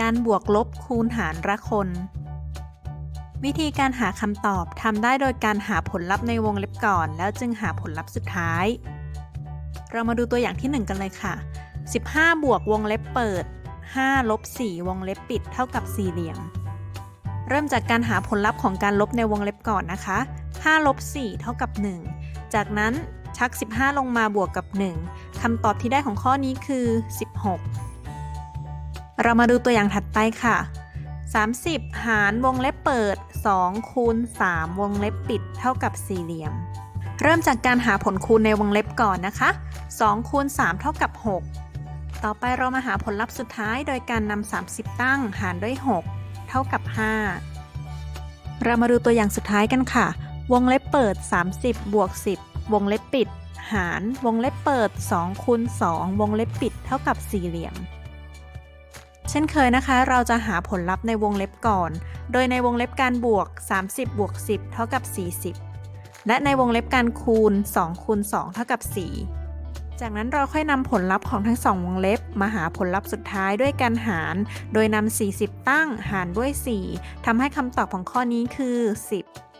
การบวกลบคูณหารละคน วิธีการหาคำตอบทำได้โดยการหาผลลัพธ์ในวงเล็บก่อน แล้วจึงหาผลลัพธ์สุดท้าย เรามาดูตัวอย่างที่ 1 กันเลยค่ะ 15 บวกวงเล็บเปิด 5 ลบ 4 วงเล็บปิด เท่ากับสี่เหลี่ยม เริ่มจากการหาผลลัพธ์ของการลบในวงเล็บก่อนนะคะ 5 ลบ 4 เท่ากับ 1 จากนั้นชัก 15 ลงมาบวกกับ 1คำตอบที่ได้ของข้อนี้คือ 16 เรามาดูตัวอย่างถัดไปค่ะ 30 หารวงเล็บเปิด 2 คูณ 3 วงเล็บปิด เท่ากับสี่เหลี่ยม เริ่มจากการหาผลคูณในวงเล็บก่อนนะคะ 2 คูณ 3 เท่ากับ 6 ต่อไปเรามาหาผลลัพธ์สุดท้ายโดยการนำ30 ตั้งหารด้วย 6 เท่ากับ 5 เรามาดูตัวอย่างสุดท้ายกันค่ะ วงเล็บเปิด 30 บวก 10 วงเล็บปิด หาร วงเล็บเปิด2คูณ2วงเล็บปิด เท่ากับสี่เหลี่ยม เช่นเคยนะคะ เราจะหาผลลัพธ์ในวงเล็บก่อน โดยในวงเล็บการบวก 30 บวก 10 เท่ากับ 40 และในวงเล็บการคูณ 2 คูณ 2 เท่ากับ 4 จากนั้นเราค่อยนำผลลัพธ์ของทั้งสองวงเล็บ มาหาผลลัพธ์สุดท้ายด้วยการหาร โดยนำ40 ตั้งหารด้วย 4ทำให้คำตอบของข้อนี้คือ 10